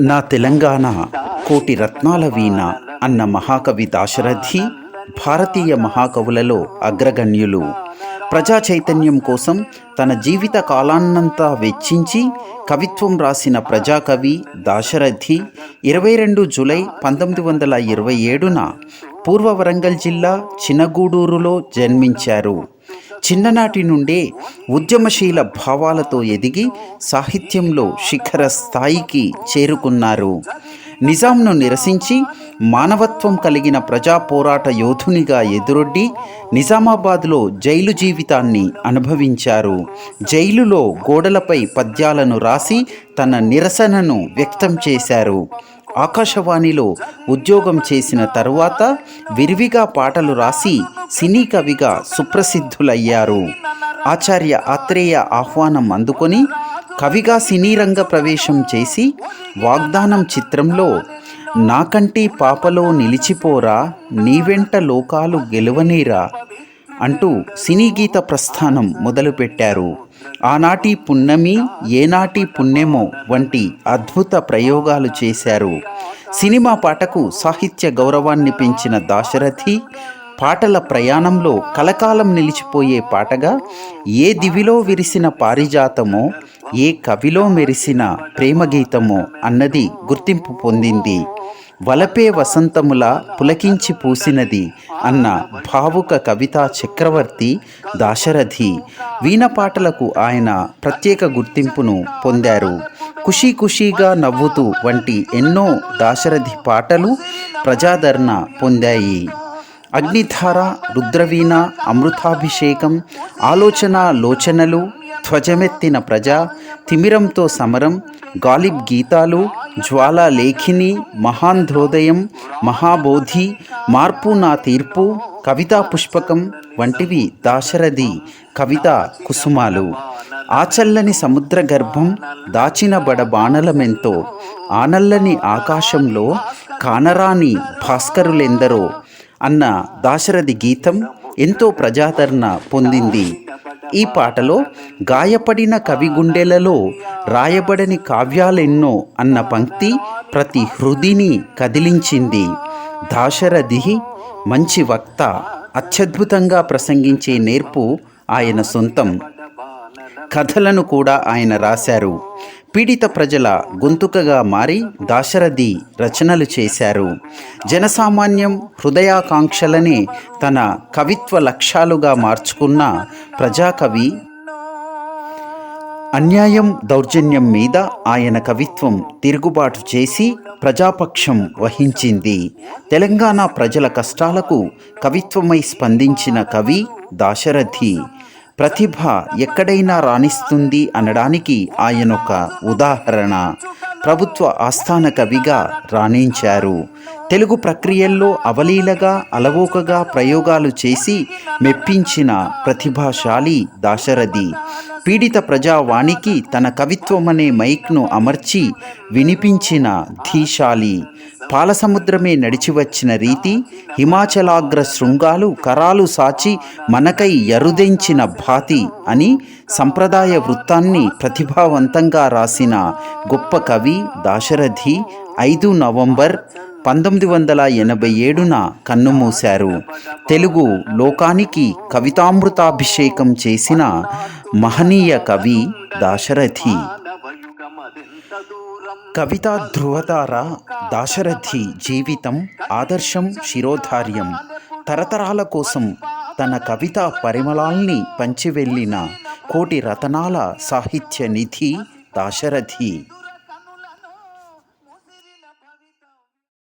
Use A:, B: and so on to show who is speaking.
A: నా తెలంగాణ కోటి రత్నాల వీణ అన్న మహాకవి దాశరథి భారతీయ మహాకవులలో అగ్రగణ్యులు. ప్రజా చైతన్యం కోసం తన జీవిత కాలాన్నంతా వెచ్చించి కవిత్వం రాసిన ప్రజాకవి దాశరథి ఇరవై రెండు జూలై పంతొమ్మిది వందల ఇరవై ఏడున పూర్వ వరంగల్ జిల్లా చినగూడూరులో జన్మించారు. చిన్ననాటి నుండే ఉద్యమశీల భావాలతో ఎదిగి సాహిత్యంలో శిఖర స్థాయికి చేరుకున్నారు. నిజాంను నిరసించి మానవత్వం కలిగిన ప్రజా పోరాట యోధునిగా ఎదురొడ్డి నిజామాబాద్లో జైలు జీవితాన్ని అనుభవించారు. జైలులో గోడలపై పద్యాలను రాసి తన నిరసనను వ్యక్తం చేశారు. ఆకాశవాణిలో ఉద్యోగం చేసిన తరువాత విరివిగా పాటలు రాసి సినీ కవిగా సుప్రసిద్ధులయ్యారు. ఆచార్య ఆత్రేయ ఆహ్వానం అందుకొని కవిగా సినీ రంగ ప్రవేశం చేసి వాగ్దానం చిత్రంలో నాకంటి పాపలో నిలిచిపోరా నీ వెంట లోకాలు గెలువనీరా అంటూ సినీ గీత ప్రస్థానం మొదలుపెట్టారు. ఆనాటి పున్నమి ఏనాటి పుణ్యమో వంటి అద్భుత ప్రయోగాలు చేశారు. సినిమా పాటకు సాహిత్య గౌరవాన్ని పెంచిన దాశరథి పాటల ప్రయాణంలో కలకాలం నిలిచిపోయే పాటగా ఏ దివిలో విరిసిన పారిజాతమో ఏ కవిలో మెరిసిన ప్రేమగీతమో అన్నది గుర్తింపు పొందింది. వలపే వసంతముల పులకించి పూసినది అన్న భావుక కవితా చక్రవర్తి దాశరథి. వీణ పాటలకు ఆయన ప్రత్యేక గుర్తింపును పొందారు. ఖుషీ ఖుషీగా నవ్వుతూ వంటి ఎన్నో దాశరథి పాటలు ప్రజాదరణ పొందాయి. అగ్నిధార రుద్రవీణ అమృతాభిషేకం ఆలోచన లోచనలు ధ్వజమెత్తిన ప్రజ తిమిరంతో సమరం గాలిబ్ గీతాలు జ్వాలా లేఖిని మహాంధ్రోదయం మహాబోధి మార్పు నా తీర్పు కవితా పుష్పకం వంటివి దాశరథి కవితా కుసుమాలు. ఆచల్లని సముద్ర గర్భం దాచిన బడ బాణలమెంతో ఆనల్లని ఆకాశంలో కానరాని భాస్కరులెందరో అన్న దాశరథి గీతం ఎంతో ప్రజాదరణ పొందింది. ఈ పాటలో గాయపడిన కవి గుండెలలో రాయబడని కావ్యాలెన్నో అన్న పంక్తి ప్రతి హృదిని కదిలించింది. దాశరథి మంచి వక్త అత్యద్భుతంగా ప్రసంగించే నేర్పు ఆయన సొంతం. కథలను కూడా ఆయన రాశారు. పీడిత ప్రజల గొంతుకగా మారి దాశరథి రచనలు చేశారు. జనసామాన్యం హృదయాకాంక్షలనే తన కవిత్వ లక్ష్యాలుగా మార్చుకున్న ప్రజాకవి. అన్యాయం దౌర్జన్యం మీద ఆయన కవిత్వం తిరుగుబాటు చేసి ప్రజాపక్షం వహించింది. తెలంగాణ ప్రజల కష్టాలకు కవిత్వమై స్పందించిన కవి దాశరథి. ప్రతిభ ఎక్కడైనా రాణిస్తుంది అనడానికి ఆయనొక ఉదాహరణ. ప్రభుత్వ ఆస్థాన కవిగా రాణించారు. తెలుగు ప్రక్రియల్లో అవలీలగా అలవోకగా ప్రయోగాలు చేసి మెప్పించిన ప్రతిభాశాలి దాశరథి. పీడిత ప్రజావాణికి తన కవిత్వమనే మైక్ను అమర్చి వినిపించిన ధీశాలి. పాలసముద్రమే నడిచి వచ్చిన రీతి హిమాచలాగ్ర శృంగాలు కరాలు సాచి మనకై ఎరుదెంచిన భాతి అని సంప్రదాయ వృత్తాన్ని ప్రతిభావంతంగా రాసిన గొప్ప కవి దాశరథి ఐదు నవంబర్ పంతొమ్మిది వందల ఎనభై ఏడున కన్నుమూశారు. తెలుగు లోకానికి కవితామృతాభిషేకం చేసిన మహనీయ కవి దాశరథి. కవితా ధ్రువతార దాశరథి జీవితం ఆదర్శం శిరోధార్యం తరతరాల కోసం తన కవితా పరిమళాల్ని పంచివెళ్ళిన కోటి రతనాల సాహిత్య నిధి దాశరథి.